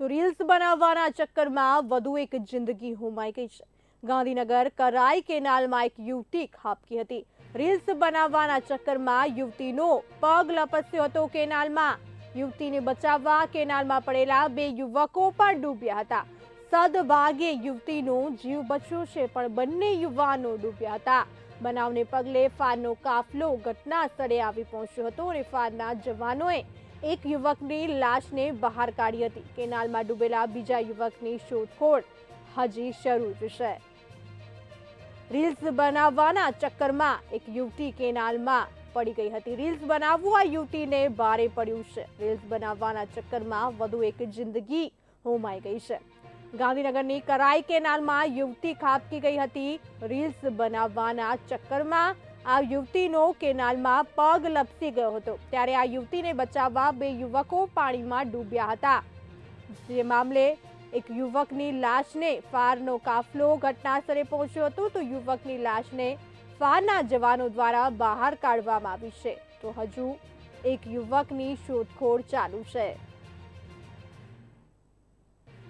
તો રીલ્સ બનાવવાના ચક્કરમાં વધુ એક જિંદગી હોમાઈ ગઈ છે. ગાંધીનગર કરાઈ કેનાલમાં એક યુવતી ખાબકી હતી. રીલ્સ બનાવવાના ચક્કરમાં યુવતીનો પગ લપસ્યો હતો કેનાલમાં. યુવતીને બચાવવા કેનાલમાં પડેલા બે યુવકો પણ ડૂબ્યા હતા. સદભાગે યુવતીનો જીવ બચ્યો છે, પણ બંને યુવાનો ડૂબ્યા હતા. બનાવને પગલે ફારનો કાફલો ઘટના સ્થળે આવી પહોંચ્યો હતો અને ફારના જવાનોએ એક યુવકની લાશને બહાર કાઢી હતી. કેનાલમાં ડૂબેલા બીજા યુવકની શોધખોળ હજી શરૂ જ છે. રીલ્સ બનાવવાના ચક્કરમાં એક યુવતી કેનાલમાં પડી ગઈ હતી. રીલ્સ બનાવવું આ યુવતીને ભારે પડ્યું છે. રીલ્સ બનાવવાના ચક્કરમાં વધુ એક જિંદગી હોમાઈ ગઈ છે. ગાંધીનગરની કરાઈ કેનાલમાં યુવતી ખાબકી ગઈ હતી. રીલ્સ બનાવવાના ચક્કરમાં આ યુવતીનો કેનાલમાં પગ લપસી ગયો હતો. ત્યારે આ યુવતીને બચાવવા બે યુવકો પાણીમાં ડૂબ્યા હતા. જે મામલે એક યુવકની લાશને ફારનો કાફલો ઘટનાસ્થળે પહોંચ્યો હતો તો યુવકની લાશને ફારના જવાનો દ્વારા બહાર કાઢવામાં આવી છે. તો હજુ એક યુવકની શોધખોળ ચાલુ છે.